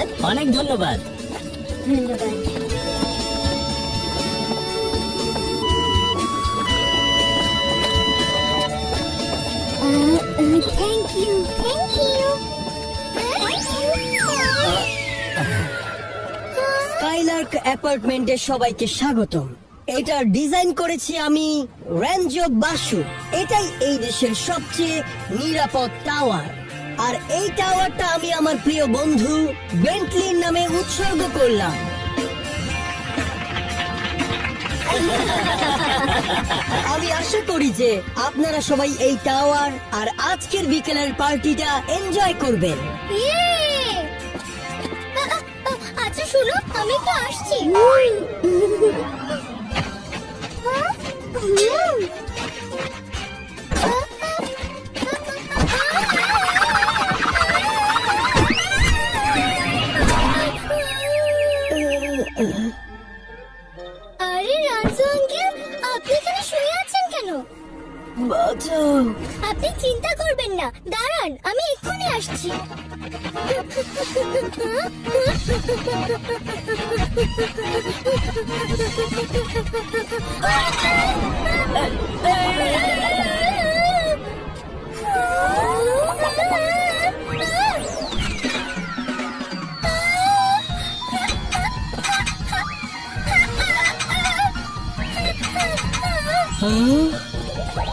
ধন্যবাদ অনেক ধন্যবাদ। স্কাইলার্ক অ্যাপার্টমেন্টে সবাইকে স্বাগতম। এটা ডিজাইন করেছি আমি র্যাঞ্জো বাসু এটাই এই দেশের সবচেয়ে নিরাপদ টাওয়ার আর এই টাওয়ারটা আমি আমার প্রিয় বন্ধু বেন্টলির নামে উৎসর্গ করলাম। আমি আশা করি যে আপনারা সবাই এই টাওয়ার আর আজকের বিকেলের পার্টিটা এনজয় করবেন। আচ্ছা শোনো আমি তো আসছি।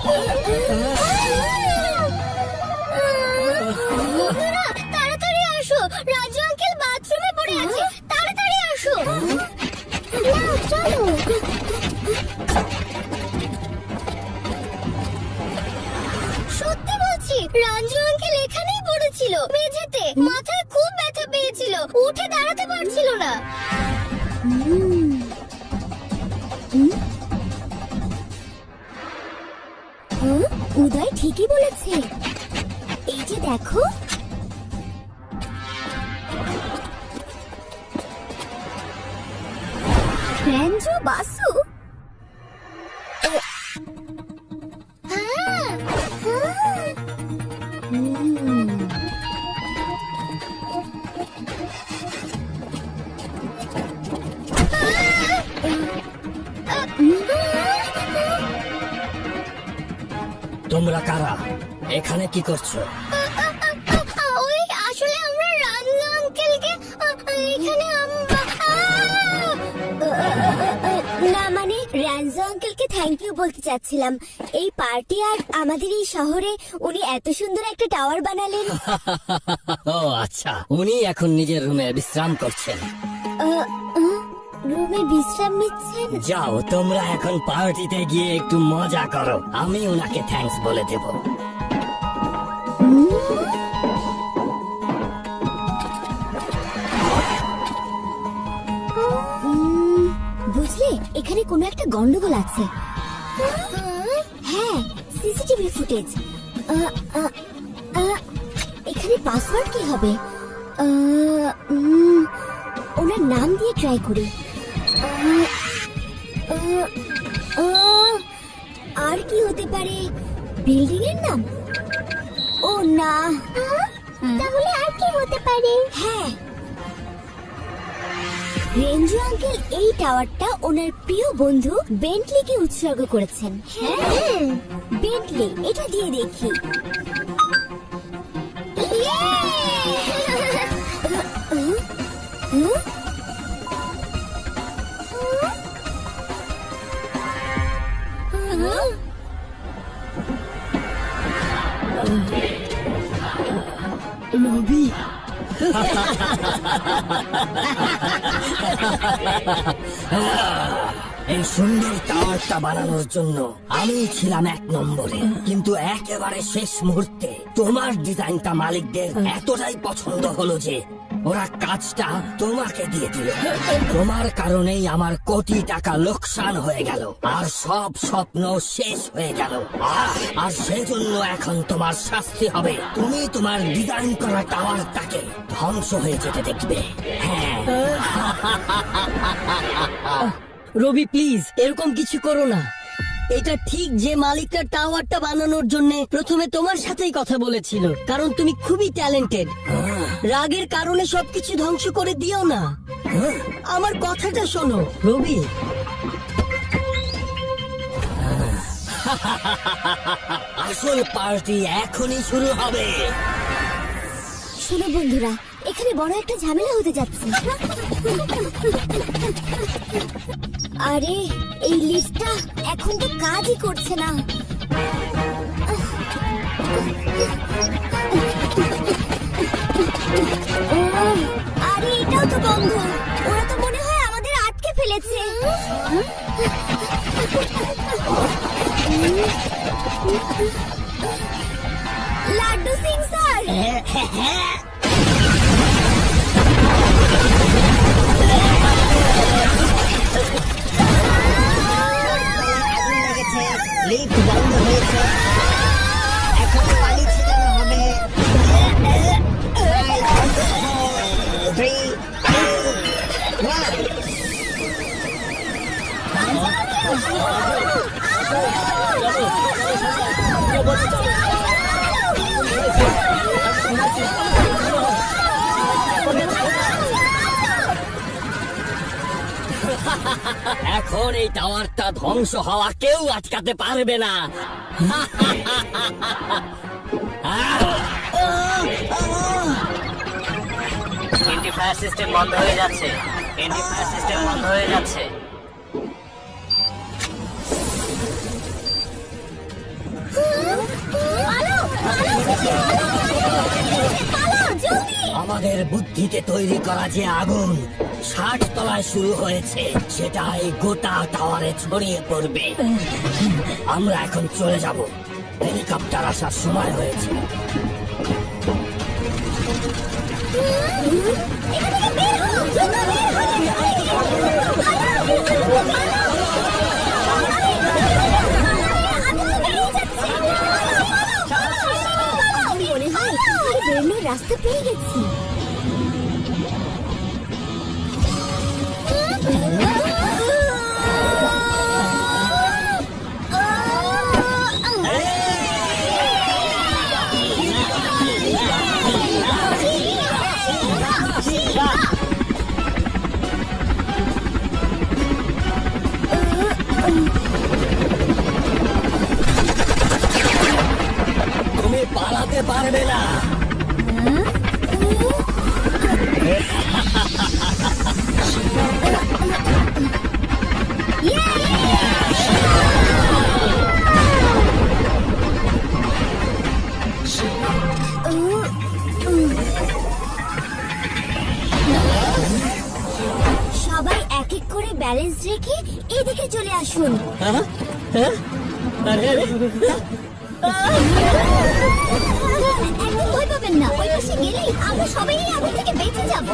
বন্ধুরা, মেঝেতে মাথায় খুব ব্যথা পেয়েছিল। উঠে দাঁড়াতে পারছিল না। উদয় ঠিকই বলেছে। এই যে দেখো। বাসু কারা এখানে কি করছ? ওই আসলে আমরা রানু আঙ্কেলকে এখানে না মানে রানজো আঙ্কেলকে থ্যাংক ইউ বলতে চাচ্ছিলাম। এই পার্টি আর আমাদের এই শহরে উনি এত সুন্দর একটা টাওয়ার বানালেন। ও আচ্ছা উনি এখন নিজের রুমে বিশ্রাম করছেন। রুমে বিশ্রাম নিচ্ছেন? যাও তোমরা এখন পার্টিতে গিয়ে একটু মজা করো। আমি ওনাকে থ্যাঙ্কস বলে দেব। বুঝলে এখানে কোনো একটা গন্ডগোল আছে। হ্যাঁ সিসিটিভি ফুটেজ এখানে পাসওয়ার্ড কি হবে? ওনার নাম দিয়ে ট্রাই করি। আর কি হতে পারে? বিল্ডিং এর নাম? ও না। তাহলে আর কি হতে পারে? হ্যাঁ। রেঞ্জু আঙ্কেল এই টাওয়ারটা ওনার প্রিয় বন্ধু বেন্টলিকে উৎসর্গ করেছেন। হ্যাঁ। বেন্টলি এটা দিয়ে দেখি। রবি এই সুন্দর টাওয়ারটা বানানোর জন্য আমি ছিলাম এক নম্বরে। কিন্তু একেবারে শেষ মুহূর্তে তোমার ডিজাইনটা মালিকদের এতটাই পছন্দ হলো যে ওরা কাজটা তোমাকে দিয়ে দিল। তোমার কারণেই আমার কোটি টাকা লোকসান হয়ে গেল আর সব স্বপ্ন শেষ হয়ে গেল। আর সেজন্য এখন তোমার শাস্তি হবে। তুমি তোমার ডিজাইন করা টাওয়ারটাকে ধ্বংস হয়ে যেতে দেখবে। হ্যাঁ। রবি প্লিজ এরকম কিছু করো না। এটা ঠিক যে মালিকটা টাওয়ারটা বানানোর জন্য প্রথমে তোমার সাথেই কথা বলেছিল, কারণ তুমি খুবই ট্যালেন্টেড রাগের কারণে সবকিছু ধ্বংস করে দিও না। আমার কথাটা শোনো, রবি। আসল পার্টি এখনই শুরু হবে। শোনো বন্ধুরা, এখানে বড় একটা ঝামেলা হতে যাচ্ছে। আরে, এই লিফটটা এখন তো কাজই করছে না। আরে, এটাও তো বন্ধ। ওরা তো মনে হয় আমাদের আটকে ফেলেছে। Laddu Singh sir. লেগেছে লিফট বন্ধ হয়েছে এখন পানি ছিটানো হবে Three, two, one. এখন এই টাওয়ারটা ধ্বংস হওয়া কেউ আটকাতে পারবে না ফায়ার সিস্টেম বন্ধ হয়ে যাচ্ছে ফায়ার সিস্টেম বন্ধ হয়ে যাচ্ছে আমাদের বুদ্ধিতে তৈরি করা যে আগুন ষাট তলায় শুরু হয়েছে সেটা এই গোটা টাওয়ারে ছড়িয়ে পড়বে আমরা এখন চলে যাব হেলিকপ্টার আসার সময় হয়েছে মনে রাস্তা পেয়ে গেছি। এদিকে চলে আসুন। একদম ভয় পাবেন না ওই পাশে গেলেই আমরা সবাই আগে আগুন থেকে বেঁচে যাব।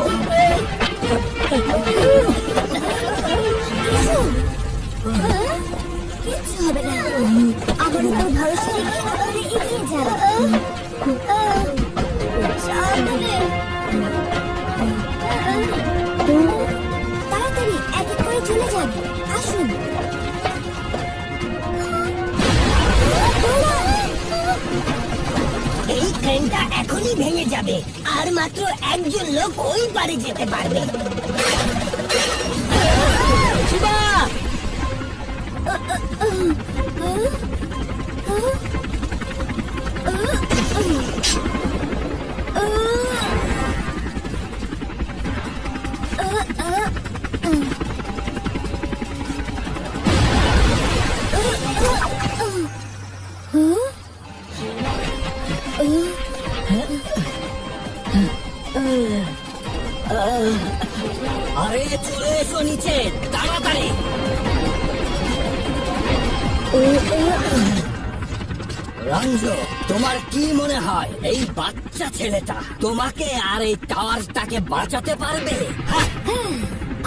ভেঙে যাবে আর মাত্র একজন লোক ওই পারে যেতে পারবে শিবা! রঞ্জু তোমার কি মনে হয় এই বাচ্চা ছেলেটা তোমাকে আর এই টাওয়ারটাকে বাঁচাতে পারবে? হ্যাঁ,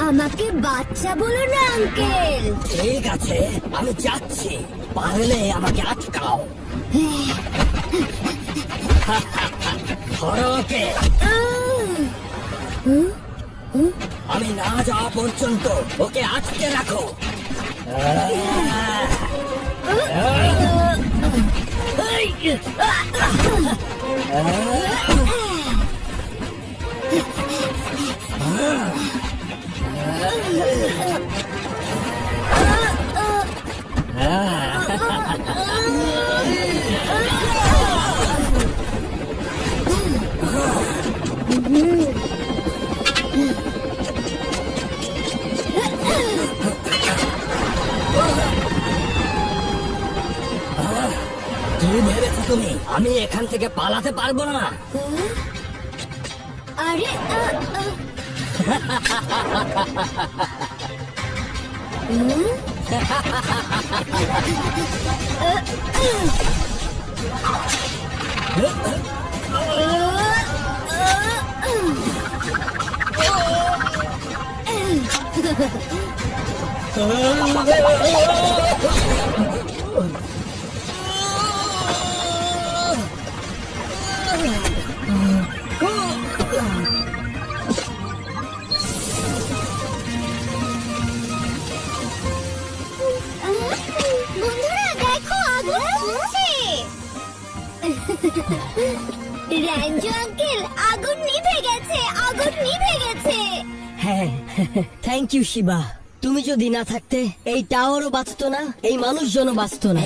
আমাকে বাচ্চা বলো না আঙ্কেল। ঠিক আছে আমি যাচ্ছি। পারলে আমাকে আটকাও। ওকে। আমি না যাওয়া পর্যন্ত ওকে আটকে রাখো। কি তুমি আমি এখান থেকে পালাতে পারব না। আরে আ, র্যাঞ্জো আঙ্কেল আগুন নিভে গেছে আগুন নিভে গেছে। হ্যাঁ থ্যাংক ইউ শিবা। তুমি যদি না থাকতে এই টাওয়ারও বাঁচতো না এই মানুষজনও বাঁচতো না।